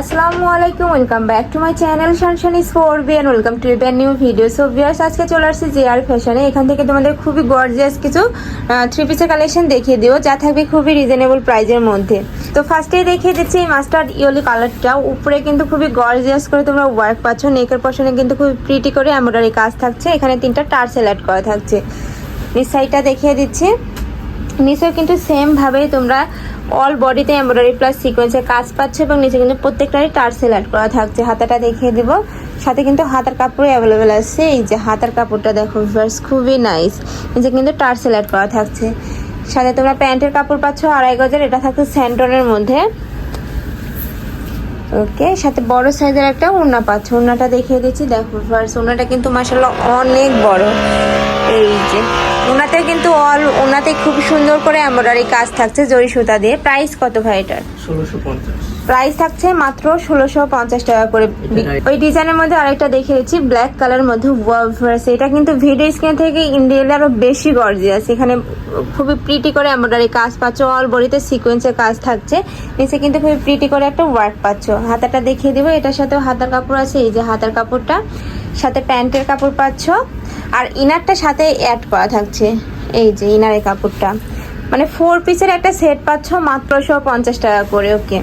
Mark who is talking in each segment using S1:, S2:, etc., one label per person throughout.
S1: আসসালামু আলাইকুম welcome to my channel four welcome new video so viewers আজকে চলে আর ফ্যাশনে এখান থেকে তোমাদের খুবই গর্জিয়াস কিছু কালেকশন দেখিয়ে দিও যা থাকবে খুবই রিজনেবল প্রাইজের মধ্যে। তো ফার্স্টেই দেখিয়ে দিচ্ছি এই উপরে কিন্তু খুবই গর্জিয়াস করে তোমরা ওয়ার্ক পাচ্ছ। নেকের পশনে কিন্তু খুবই প্রিটি করে এমব্রয়ডারি কাজ থাকছে। এখানে তিনটা টার্সেল অ্যাড করা থাকছে। নিচ সাইডটা দেখিয়ে দিচ্ছি। নিচেও কিন্তু সেম ভাবেই তোমরা অল বডিতে এমব্রয়ডারি প্লাস সিকোয়েন্সের কাজ পাচ্ছ এবং নিচে কিন্তু প্রত্যেকটারই টার্সেল অ্যাড করা থাকছে। হাতাটা দেখিয়ে দিব। সাথে কিন্তু হাতার কাপড় অ্যাভেলেবেল আছে। এই যে হাতার কাপড়টা দেখো ভার্স খুবই নাইস নিচে কিন্তু টার্সেল অ্যাড করা থাকছে। সাথে তোমরা প্যান্টের কাপড় পাচ্ছ আড়াই গজের, এটা থাকছে স্যান্টনের মধ্যে। ওকে, সাথে বড় সাইজের একটা ওড়না পাচ্ছ। ওড়নাটা দেখিয়ে দিচ্ছি। দেখো ফার্স্ট ওড়নাটা কিন্তু মাসাল্লাহ অনেক বড়। এই যে ওনাতে কিন্তু অল ওনাতে খুব সুন্দর করে এমব্রয়ডারি কাজ থাকছে জরি সুতা দিয়ে। প্রাইস কত ভাই এটার? প্রাইস থাকছে মাত্র ষোলোশো পঞ্চাশ টাকা করে। ওই ডিজাইনের মধ্যে আরেকটা দেখে দিচ্ছি ব্ল্যাক কালার মধ্যে ওয়ার্স এটা কিন্তু ভিডিও স্ক্রিন থেকে ইন্ডিয়ালে আরও বেশি গর্জিয়াস এখানে খুবই প্রিটি করে এমব্রয়ডারি কাজ পাচ্ছ অল বডিতে সিকোয়েন্সের কাজ থাকছে। নিচে কিন্তু খুবই প্রিটি করে একটা ওয়ার্ক পাচ্ছ। হাতাটা দেখিয়ে দেবো এটার সাথেও হাতার কাপড় আছে এই যে হাতার কাপড়টা। সাথে প্যান্টের কাপড় পাচ্ছ। আর ইনারটা সাথে অ্যাড করা থাকছে। এই যে ইনারের কাপড়টা। মানে ফোর পিসের একটা সেট পাচ্ছ মাত্র শো পঞ্চাশ টাকা করে ওকে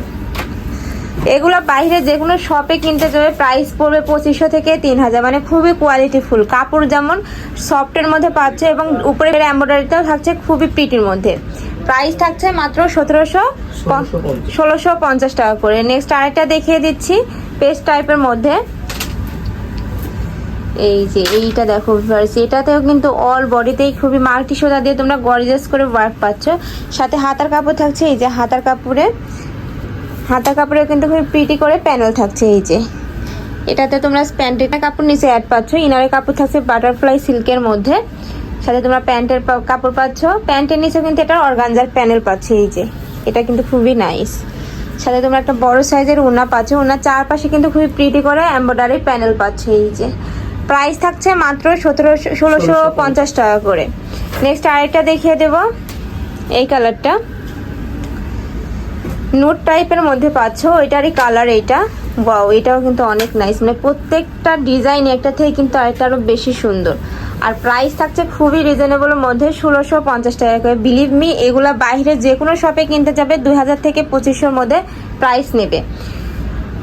S1: এগুলো বাইরে যে কোনো শপে কিনতে যাবে প্রাইস পড়বে পঁচিশশো থেকে তিন হাজার। মানে খুবই কোয়ালিটিফুল কাপড় যেমন সফটের মধ্যে পাচ্ছে এবং উপরে এম্ব্রয়ডারিতেও থাকছে খুবই প্রিটির মধ্যে। প্রাইস থাকছে মাত্র সতেরোশো ষোলোশো পঞ্চাশ। টাকা করে। নেক্সট আরেকটা দেখিয়ে দিচ্ছি পেস্ট টাইপের মধ্যে। এই যে, এইটা দেখো ভিউয়ার্স এটাতেও কিন্তু অল বডিতেই খুবই মাল্টি সোদা দিয়ে তোমরা গর্জিয়াস করে ওয়ার্ক পাচ্ছ। সাথে হাতার কাপড় থাকছে, এই যে হাতার কাপড়ে হাতার কাপড়ে কিন্তু খুবই প্রিটি করে প্যানেল থাকছে, এই যে। এটাতে তোমরা প্যান্টের কাপড় নিচে অ্যাড পাচ্ছ ইনারের কাপড় থাকছে বাটারফ্লাই সিল্কের মধ্যে। সাথে তোমরা প্যান্টের কাপড় পাচ্ছ, প্যান্টের নিচে কিন্তু এটা অর্গানজার প্যানেল পাচ্ছ, এই যে। এটা কিন্তু খুবই নাইস সাথে তোমরা একটা বড় সাইজের ওনা পাচ্ছ ওনার চারপাশে কিন্তু খুবই প্রিটি করে এম্ব্রয়ডারি প্যানেল পাচ্ছ, এই যে। প্রাইস থাকছে মাত্র সতেরোশো ষোলোশো পঞ্চাশ। টাকা করে। নেক্সট আরেকটা দেখিয়ে দেবো। এই কালারটা। নোট টাইপের মধ্যে পাচ্ছ ওইটারই কালার এইটা। ওয়াও এটাও কিন্তু অনেক নাইস মানে প্রত্যেকটা ডিজাইন একটা থেকে কিন্তু আরেকটা আরও বেশি সুন্দর। আর প্রাইস থাকছে খুবই রিজনেবলের মধ্যে ষোলোশো পঞ্চাশ টাকা করে। বিলিভ মি এগুলা বাইরে যে কোনো শপে কিনতে যাবে দুই হাজার থেকে পঁচিশশোর মধ্যে প্রাইস নেবে।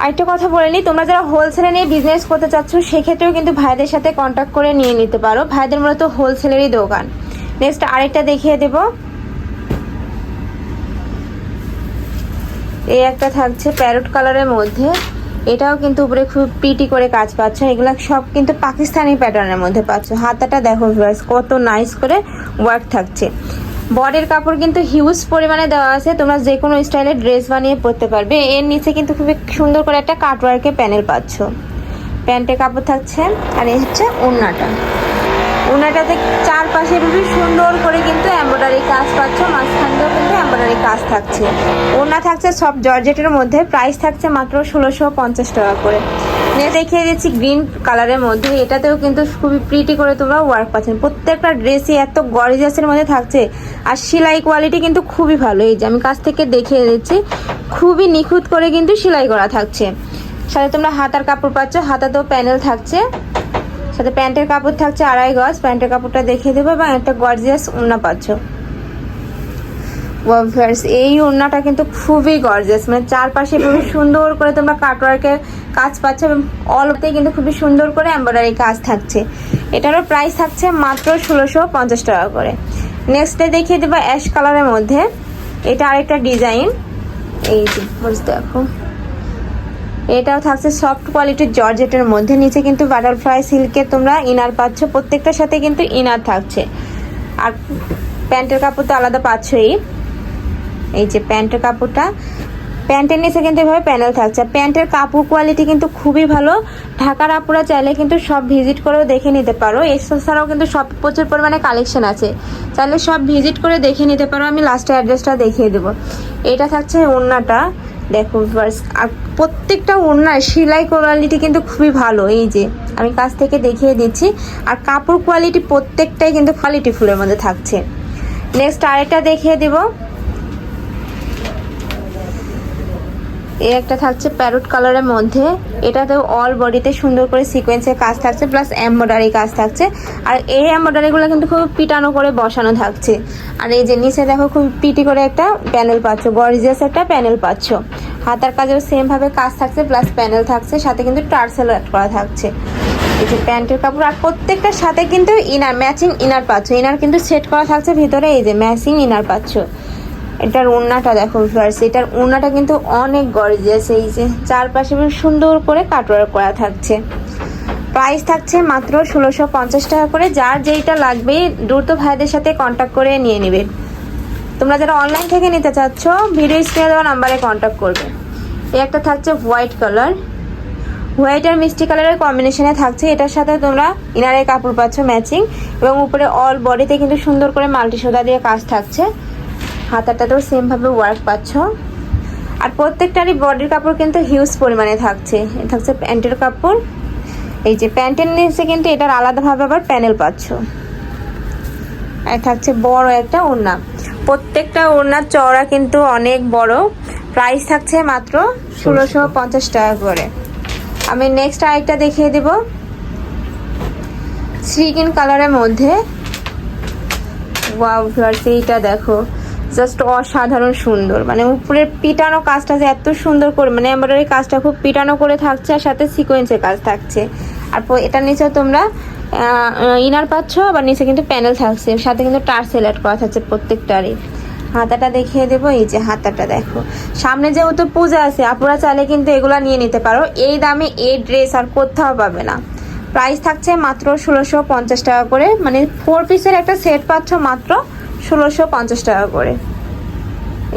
S1: আরেকটা কথা বলে নিই তোমরা যারা হোলসেলে নিয়ে বিজনেস করতে চাচ্ছ, সেক্ষেত্রেও কিন্তু ভাইদের সাথে কন্ট্যাক্ট করে নিয়ে নিতে পারো। ভাইদের মূলত হোলসেলেরই দোকান। নেক্সট আরেকটা দেখিয়ে দেবো। এই একটা থাকছে প্যারট কালারের মধ্যে। এটাও কিন্তু উপরে খুব পিটি করে কাজ পাচ্ছ। এগুলো সব কিন্তু পাকিস্তানি প্যাটার্নের মধ্যে পাচ্ছ। হাতাটা দেখো কত নাইস করে ওয়ার্ক থাকছে। বডির কাপড় কিন্তু হিউজ পরিমাণে দেওয়া আছে। তোমরা যে কোনো স্টাইলের ড্রেস বানিয়ে পরতে পারবে। এর নিচে কিন্তু খুবই সুন্দর করে একটা কাটওয়ার্কের প্যানেল পাচ্ছ। প্যান্টের কাপড় থাকছে, আর এই হচ্ছে ওড়নাটা। ওনাটাতে চারপাশে খুবই সুন্দর করে কিন্তু এমব্রয়ডারি কাজ পাচ্ছ। মাঝখানটাও কিন্তু এমব্রয়ডারি কাজ থাকছে। ওনা থাকছে সব জর্জেটের মধ্যে। প্রাইস থাকছে মাত্র ষোলোশো পঞ্চাশ টাকা করে। দেখিয়ে দিচ্ছি গ্রিন কালারের মধ্যে। এটাতেও কিন্তু খুবই প্রিটি করে তোমরা ওয়ার্ক পাচ্ছেন। প্রত্যেকটা ড্রেসই এত গরিজাসের মধ্যে থাকছে। আর সেলাই কোয়ালিটি কিন্তু খুবই ভালো। এই যে আমি কাছ থেকে দেখিয়ে দিচ্ছি, খুবই নিখুঁত করে কিন্তু সেলাই করা থাকছে। সাথে তোমরা হাতার কাপড় পাচ্ছ, হাতাতেও প্যানেল থাকছে। সাথে প্যান্টের কাপড় থাকছে আড়াই গজ। প্যান্টের কাপড়টা দেখিয়ে দেবো এবং একটা গর্জিয়াস ওড়না পাচ্ছ। এই ওড়নাটা কিন্তু খুবই গর্জিয়াস মানে চারপাশে খুবই সুন্দর করে তোমরা কাটওয়ার্কের কাজ পাচ্ছ এবং অলতে কিন্তু খুবই সুন্দর করে এমব্রয়ডারি কাজ থাকছে। এটারও প্রাইস থাকছে মাত্র ষোলোশো পঞ্চাশ টাকা করে। নেক্সটে দেখিয়ে দেবো অ্যাশ কালারের মধ্যে। এটা আরেকটা ডিজাইন এই যে বুঝতে দেখো। এটাও থাকছে সফট কোয়ালিটির জর্জেটের মধ্যে। নিচে কিন্তু বাটারফ্লাই সিল্কের তোমরা ইনার পাচ্ছ। প্রত্যেকটার সাথে কিন্তু ইনার থাকছে। আর প্যান্টের কাপড় তো আলাদা পাচ্ছই। এই যে প্যান্টের কাপড়টা। প্যান্টের নিচে কিন্তু এভাবে প্যানেল থাকছে। প্যান্টের কাপড় কোয়ালিটি কিন্তু খুবই ভালো। ঢাকার আপুরা চাইলে কিন্তু সব ভিজিট করেও দেখে নিতে পারো। এছাড়াও কিন্তু সব প্রচুর পরিমাণে কালেকশন আছে। চাইলে সব ভিজিট করে দেখে নিতে পারো। আমি লাস্টে অ্যাড্রেসটা দেখিয়ে দেবো। এটা থাকছে ওড়নাটা। দেখো আর প্রত্যেকটা ওড়নার সেলাই কোয়ালিটি কিন্তু খুবই ভালো। এই যে, আমি কাছ থেকে দেখিয়ে দিচ্ছি। আর কাপড় কোয়ালিটি প্রত্যেকটাই কিন্তু কোয়ালিটি ফুলের মধ্যে থাকছে। নেক্সট আরেকটা দেখিয়ে দেবো। এই একটা থাকছে প্যারোট কালারের মধ্যে। এটাতেও অল বডিতে সুন্দর করে সিকোয়েন্সের কাজ থাকছে প্লাস এমব্রয়ডারি কাজ থাকছে। আর এই এমব্রয়ডারিগুলো কিন্তু খুব পিটানো করে বসানো থাকছে। আর এই যে নিচে দেখো খুব পিটি করে একটা প্যানেল পাচ্ছ গর্জিয়াস একটা প্যানেল পাচ্ছ। হাতার কাজেও সেমভাবে কাজ থাকছে প্লাস প্যানেল থাকছে, সাথে কিন্তু টার্সেল অ্যাড করা থাকছে। এই যে প্যান্টের কাপড়, আর প্রত্যেকটার সাথে কিন্তু ইনার ম্যাচিং ইনার পাচ্ছ। ইনার কিন্তু সেট করা থাকছে, ভিতরে এই যে ম্যাচিং ইনার পাচ্ছ। এটার ওড়নাটা দেখো ভিউয়ার্স এটার ওড়নাটা কিন্তু অনেক গর্জিয়াস এই যে চারপাশে বেশ সুন্দর করে কাটওয়ার করা থাকছে। প্রাইস থাকছে মাত্র ষোলোশো পঞ্চাশ টাকা করে, যার যেইটা লাগবে, দ্রুত ভাইদের সাথে কন্ট্যাক্ট করে নিয়ে নেবে। তোমরা যারা অনলাইন থেকে নিতে চাচ্ছ ভিডিও স্ক্রিনে দেওয়া নাম্বারে কন্ট্যাক্ট করবে। এই একটা থাকছে হোয়াইট কালার হোয়াইট আর মিষ্টি কালারের কম্বিনেশনে থাকছে, এটার সাথে তোমরা ইনারের কাপড় পাচ্ছ ম্যাচিং এবং উপরে অল বডিতে কিন্তু সুন্দর করে মাল্টি সোদা দিয়ে কাজ থাকছে। হাতাটাতেও সেমভাবে ওয়ার্ক পাচ্ছ। আর প্রত্যেকটারই বডির কাপড় কিন্তু হিউজ পরিমাণে থাকছে। থাকছে প্যান্টের কাপড়। এই যে প্যান্টের নিচে কিন্তু এটার আলাদাভাবে আবার প্যানেল পাচ্ছ। আর থাকছে বড় একটা ওড়না। প্রত্যেকটা ওড়নার চওড়া কিন্তু অনেক বড়। প্রাইস থাকছে মাত্র ষোলোশো পঞ্চাশ টাকা করে। আমি নেক্সট আরেকটা দেখিয়ে দেব। শ্রীকিন কালারের মধ্যে। ওয়াও ভিউয়ার্স এইটা দেখো। জাস্ট অসাধারণ সুন্দর। মানে উপরের পিটানো কাজটা যে এত সুন্দর করে মানে এমব্রয়ডারি কাজটা খুব পিটানো করে থাকছে আর সাথে সিকোয়েন্সের কাজ থাকছে। আর এটার নিচে তোমরা ইনার পাচ্ছ, আবার নিচে কিন্তু প্যানেল থাকছে। সাথে কিন্তু টার্সেল অ্যাড করা থাকছে প্রত্যেকটারই। হাতাটা দেখিয়ে দেবো, এই যে হাতাটা দেখো। সামনে যেহেতু পূজা আছে, আপুরা চাইলে কিন্তু এগুলা নিয়ে নিতে পারো। এই দামে এই ড্রেস আর কোথাও পাবে না। প্রাইস থাকছে মাত্র ষোলোশো পঞ্চাশ টাকা করে। মানে ফোর পিসের একটা সেট পাচ্ছ মাত্র ষোলোশো পঞ্চাশ টাকা করে।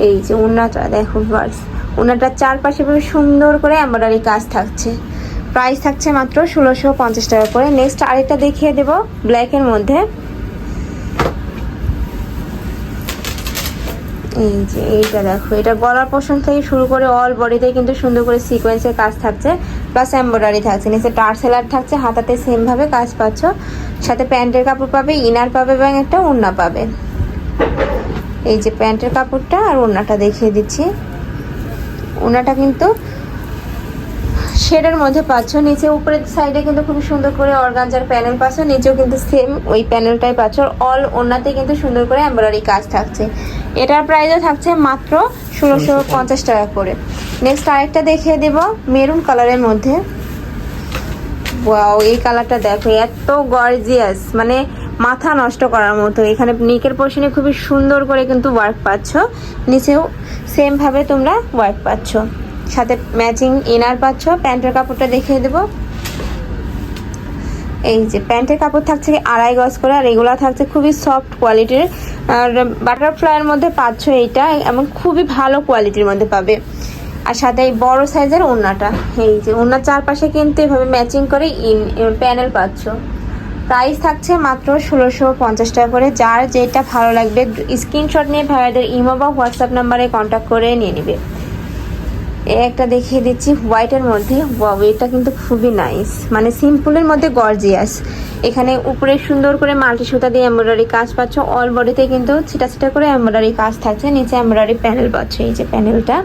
S1: এই যে উন্নাটা দেখো ভার্স উন্নাটার চারপাশে সুন্দর করে এমব্রয়ডারি কাজ থাকছে। প্রাইস থাকছে মাত্র ষোলোশো পঞ্চাশ টাকা করে। নেক্সট আরেকটা দেখিয়ে দেব ব্ল্যাকের মধ্যে। এই যে এইটা দেখো, এটা গলার পোর্শন থেকে শুরু করে অল বডিতে কিন্তু সুন্দর করে সিকোয়েন্সের কাজ থাকছে প্লাস এমব্রয়ডারি থাকছে। নিচে টার্সেলার থাকছে, হাতাতে সেম ভাবে কাজ পাচ্ছ। সাথে প্যান্টের কাপড় পাবে ইনার পাবে এবং একটা ওড়না পাবে। এই যে প্যান্টের কাপড়টা আর ওড়নাটা দেখিয়ে দিচ্ছি। ওড়নাটা কিন্তু শেডের মধ্যে পাচ্ছ নিচে উপরের সাইডে কিন্তু খুব সুন্দর করে অর্গানজার প্যানেল পাচ্ছ নিচেও কিন্তু সেম ওই প্যানেলটাই পাচ্ছ। অল ওড়নাতে কিন্তু সুন্দর করে এমব্রয়ডারি কাজ থাকছে। এটার প্রাইসও থাকছে মাত্র ষোলোশো পঞ্চাশ। টাকা করে। নেক্সট আরেকটা দেখিয়ে দেব মেরুন কালারের মধ্যে। ওয়াও এই কালারটা দেখো এত গর্জিয়াস মানে মাথা নষ্ট করার মতো। এখানে নিকের পোর্শনে খুবই সুন্দর করে কিন্তু ওয়ার্ক পাচ্ছ। নিচেও সেম ভাবে তোমরা ওয়ার্ক পাচ্ছ। সাথে ম্যাচিং ইনার পাচ্ছ। প্যান্টের কাপড়টা দেখিয়ে দেবো। এই যে প্যান্টের কাপড় থাকছে আড়াই গজ করে, আর এগুলো থাকছে খুবই সফট কোয়ালিটির আর বাটারফ্লাইয়ের মধ্যে পাচ্ছ এইটা, এবং খুবই ভালো কোয়ালিটির মধ্যে পাবে। আর সাথে এই বড় সাইজের ওড়নাটা। এই যে ওড়নার চারপাশে কিন্তু এভাবে ম্যাচিং করে ইন প্যানেল পাচ্ছ। প্রাইস থাকছে মাত্র ষোলোশো পঞ্চাশ টাকা করে। যার যেটা ভালো লাগবে, স্ক্রিনশট নিয়ে ভাইয়াদের ইমো বা হোয়াটসঅ্যাপ নাম্বারে কন্ট্যাক্ট করে নিয়ে নেবে। একটা দেখিয়ে দিচ্ছি, হোয়াইটের মধ্যে। এটা কিন্তু খুবই নাইস মানে সিম্পলের মধ্যে গর্জিয়াস এখানে উপরে সুন্দর করে মাল্টি সুতা দিয়ে এমব্রয়ডারি কাজ পাচ্ছ। অল বডিতে কিন্তু ছিটা ছিটা করে এমব্রয়ডারি কাজ থাকছে। নিচে এমব্রয়ডারি প্যানেল পাচ্ছ, এই যে প্যানেলটা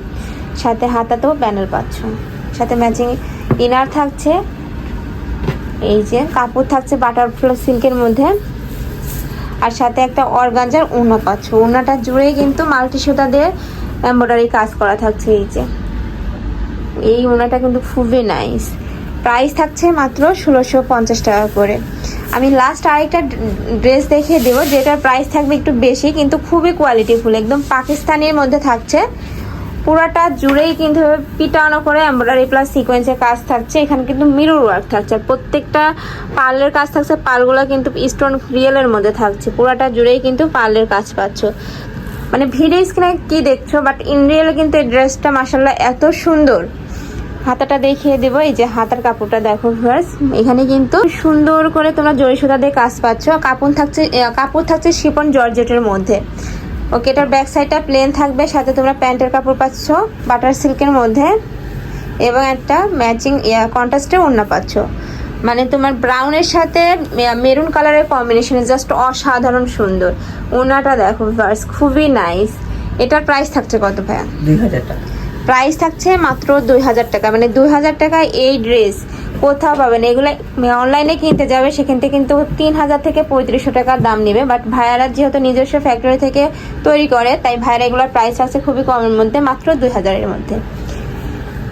S1: সাথে হাতাতেও প্যানেল পাচ্ছ। সাথে ম্যাচিং ইনার থাকছে। এই যে কাপড় থাকছে বাটারফ্লাই সিল্কের মধ্যে। আর সাথে একটা অর্গানজার উনা পাচ্ছ। উনাটা জুড়েই কিন্তু মাল্টি সুতা দিয়ে এমব্রয়ডারি কাজ করা থাকছে এই যে। এই ওনাটা কিন্তু খুবই নাইস প্রাইস থাকছে মাত্র ষোলোশো পঞ্চাশ টাকা করে। আমি লাস্ট আরেকটা ড্রেস দেখিয়ে দেবো, যেটার প্রাইস থাকবে একটু বেশি, কিন্তু খুবই কোয়ালিটিফুল একদম পাকিস্তানির মধ্যে থাকছে। পুরাটা জুড়েই কিন্তু পিটানো করে এমব্রয়ডারি প্লাস সিকোয়েন্সের কাজ থাকছে। এখানে কিন্তু মিরর ওয়ার্ক থাকছে। আর প্রত্যেকটা পার্লের কাজ থাকছে পার্লগুলো কিন্তু স্টোন রিয়েলের মধ্যে থাকছে। পুরাটা জুড়েই কিন্তু পার্লের কাজ পাচ্ছ। মানে ভিডিও স্ক্রিনে কি দেখছ বাট ইন রিয়েলে কিন্তু এই ড্রেসটা মাসাল্লাহ এত সুন্দর। হাতাটা দেখিয়ে দেবো। এই যে হাতার কাপড়টা দেখো ভিউয়ার্স এখানে কিন্তু সুন্দর করে তোমরা সুতা দিয়ে কাজ পাচ্ছ। কাপড় থাকছে কাপড় থাকছে শিপন জর্জেটের মধ্যে। ওকে এটার ব্যাক সাইডটা প্লেন থাকবে সাথে তোমরা প্যান্টের কাপড় পাচ্ছ বাটার সিল্কের মধ্যে এবং একটা ম্যাচিং কন্ট্রাস্টের ওড়না পাচ্ছ। মানে তোমার ব্রাউনের সাথে মেরুন কালারের কম্বিনেশনে জাস্ট অসাধারণ সুন্দর। ওনাটা দেখো ভার্স খুবই নাইস এটার প্রাইস থাকছে কত ভাইয়া?
S2: দুই হাজার টাকা।
S1: প্রাইস থাকছে মাত্র দুই হাজার টাকা মানে দুই হাজার টাকায় এই ড্রেস কোথাও পাবেন। এগুলো অনলাইনে কিনতে যাবে, সেখান থেকে কিন্তু তিন হাজার থেকে পঁয়ত্রিশশো টাকার দাম নেবে। বাট ভাইয়ারা যেহেতু নিজস্ব ফ্যাক্টরি থেকে তৈরি করে, তাই ভাইয়ারা এগুলোর প্রাইস আছে খুবই কমের মধ্যে, মাত্র দুই হাজারের মধ্যে।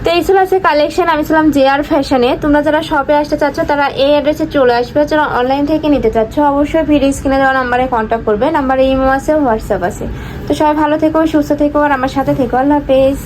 S1: তো এই ছিল আছে কালেকশন আমি ছিলাম জে আর ফ্যাশনে তোমরা যারা শপে আসতে চাচ্ছ, তারা এই অ্যাড্রেসে চলে আসবে। যারা অনলাইন থেকে নিতে চাচ্ছ, অবশ্যই ভিডিও স্ক্রিনে দেওয়া নাম্বারে কন্ট্যাক্ট করবে। নাম্বারে ইমো আছে হোয়াটসঅ্যাপ আছে। তো সবাই ভালো থেকো, সুস্থ থেকো, আর আমার সাথে থেকো। আল্লাহ হাফেজ।